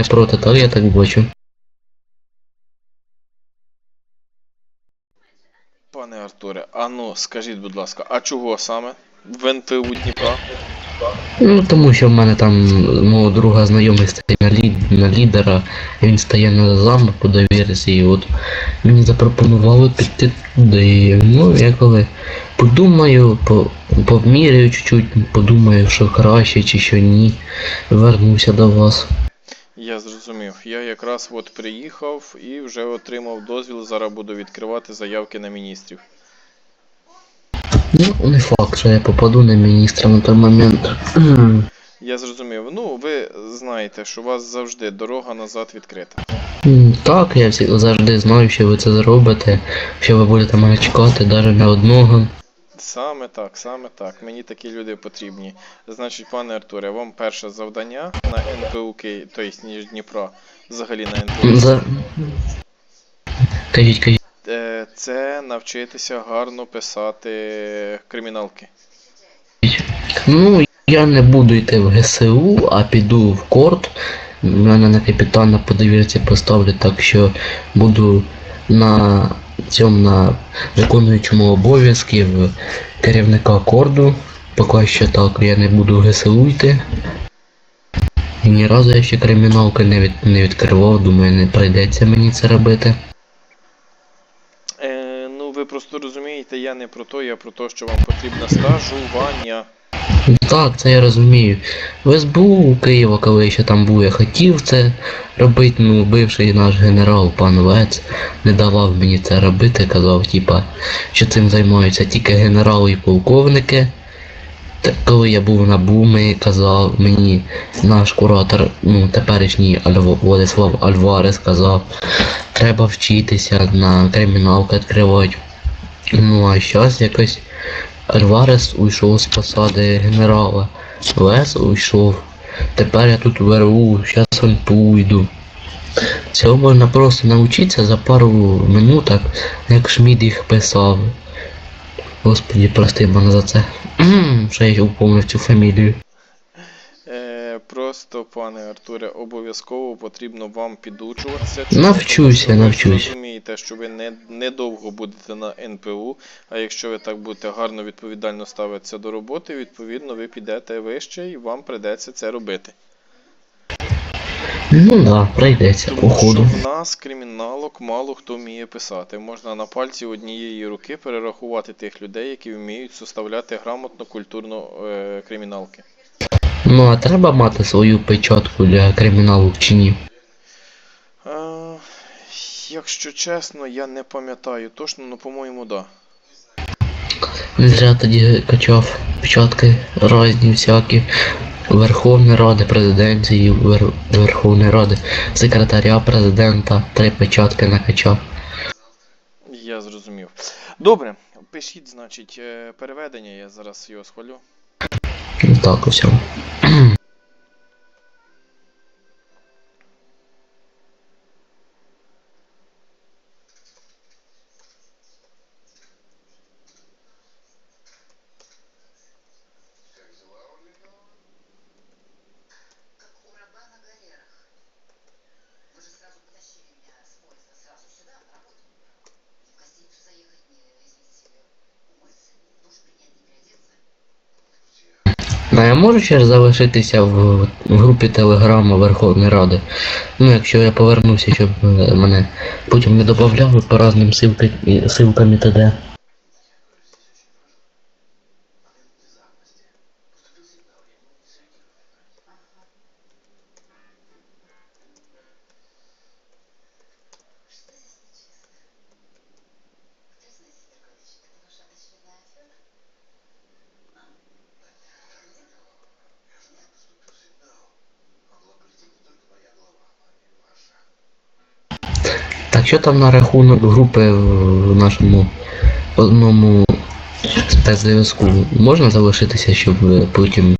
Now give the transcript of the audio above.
не проти, так я так бачу. Пане Артуре, а ну скажіть, будь ласка, а чого саме? В НПУ Дніпра? Ну, тому що в мене там мого друга знайомий стає на, лід, на лідера, він стає на зам по довірці, і от мені запропонували піти туди. Ну, я коли подумаю, по, поміряю чуть-чуть, подумаю, що краще чи що ні, вернуся до вас. Я зрозумів. Я якраз от приїхав і вже отримав дозвіл. Зараз буду відкривати заявки на міністрів. Ну, не факт, що я попаду на міністра на той момент. Я зрозумів. Ну, ви знаєте, що у вас завжди дорога назад відкрита. Так, я завжди знаю, що ви це зробите, що ви будете мене чекати навіть не одного. Саме так, саме так. Мені такі люди потрібні. Значить, пане Артуре, вам перше завдання на НПУ Київ, тобто ніж Дніпро, взагалі на НПУ. За... Кажіть, кажіть. Е, Це навчитися гарно писати криміналки. Ну, я не буду йти в ГСУ, а піду в корт. Мене на капітана по довірці поставлять, так що буду на цьому на виконуючому обов'язків керівника корду. Поки що так, я не буду ГСУ. І ні разу я ще криміналки не, від, не відкривав, думаю, не прийдеться мені це робити. Е, ну, ви просто розумієте, я не про то, я про те, що вам потрібно стажування. Так, це я розумію. В СБУ у Києва, коли ще там був, я хотів це робити, ну бивший наш генерал, пан Вец, не давав мені це робити, казав, типа, що цим займаються тільки генерали і полковники. Та коли я був на Бумі, казав мені наш куратор, ну теперішній Владислав Альварес казав, треба вчитися на криміналку відкривати. Ну а зараз якось Альварес уйшов з посади генерала. Лес уйшов. Тепер я тут в РУ, зараз он йду. Цього можна просто навчитися за пару минуток, як Шмід їх писав. Господі, прости мене за це. Що я упомнив цю фамілію. Просто, пане Артуре, обов'язково потрібно вам підучуватися. Навчуся, Тому що. Ви розумієте, що ви не, недовго будете на НПУ, а якщо ви так будете гарно відповідально ставитися до роботи, відповідно ви підете вище і вам прийдеться це робити. Ну да, прийдеться, Тому походу. що в нас криміналок мало хто вміє писати. Можна на пальці однієї руки перерахувати тих людей, які вміють составляти грамотно культурно е, криміналки. Ну а треба мати свою печатку для криміналу чи ні? Е, якщо чесно, я не пам'ятаю точно, але по-моєму, да. Не зря тоді качав печатки різні всякі. Верховної Ради, президенції, Вер... Верховної Ради, секретаря президента, три печатки накачав. Я зрозумів. Добре, пишіть, значить, е, переведення, я зараз його схвалю. Так, у Ну я можу ще залишитися в, в групі Телеграма Верховної Ради. Ну якщо я повернуся, щоб е, мене потім не додавали по різним силкам і т.д. Так що там на рахунок групи в нашому одному спецзв'язку можна залишитися, щоб потім